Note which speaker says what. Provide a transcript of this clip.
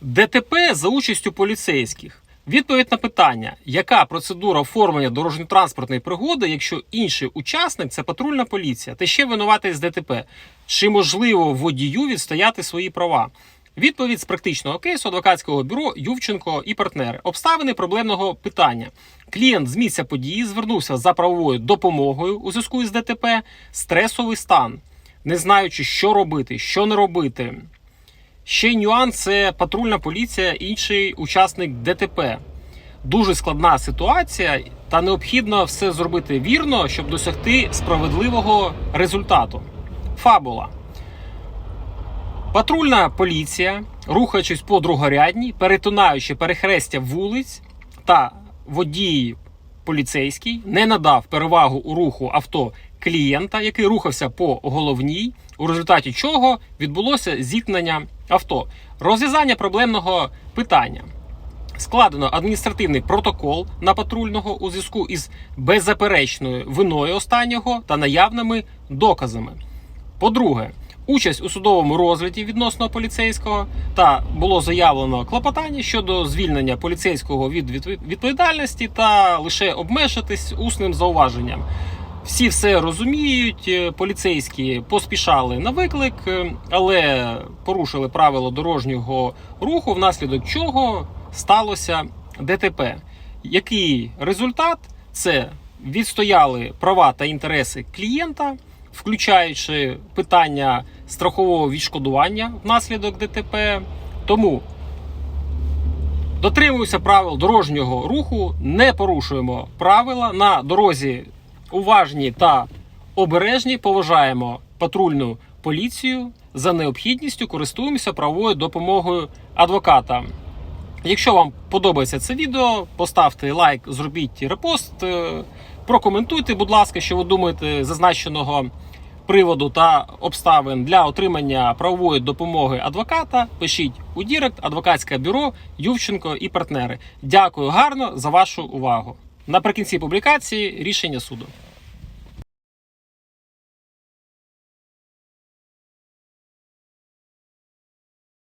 Speaker 1: ДТП за участю поліцейських. Відповідь на питання, яка процедура оформлення дорожньо-транспортної пригоди, якщо інший учасник це патрульна поліція, та ще винуватий з ДТП? Чи можливо водію відстояти свої права? Відповідь з практичного кейсу адвокатського бюро Ювченко і партнери. Обставини проблемного питання. Клієнт з місця події звернувся за правовою допомогою у зв'язку із ДТП, стресовий стан, не знаючи, що робити, що не робити. Ще нюанс це патрульна поліція, інший учасник ДТП. Дуже складна ситуація, та необхідно все зробити вірно, щоб досягти справедливого результату. Фабула. Патрульна поліція, рухаючись по другорядній, перетинаючи перехрестя вулиць та водій поліцейський не надав перевагу у руху авто клієнта, який рухався по головній, у результаті чого відбулося зіткнення авто. Розв'язання проблемного питання. Складено адміністративний протокол на патрульного у зв'язку із беззаперечною виною останнього та наявними доказами. По-друге, участь у судовому розгляді відносно поліцейського та було заявлено клопотання щодо звільнення поліцейського від відпо- відповідальності та лише обмежитись усним зауваженням. Всі все розуміють, е, поліцейські поспішали на виклик, е, але порушили правила дорожнього руху, внаслідок чого сталося ДТП. Який результат? Це відстояли права та інтереси клієнта, включаючи питання страхового відшкодування внаслідок ДТП. Тому дотримуємося правил дорожнього руху, не порушуємо правила на дорозі. Уважні та обережні поважаємо патрульну поліцію за необхідністю користуємося правовою допомогою адвоката. Якщо вам подобається це відео, поставте лайк, зробіть репост, е, прокоментуйте, будь ласка, що ви думаєте зазначеного приводу та обставин для отримання правової допомоги адвоката. Пишіть у Дірект, адвокатське бюро Ювченко і партнери. Дякую гарно за вашу увагу. Наприкінці публікації рішення суду.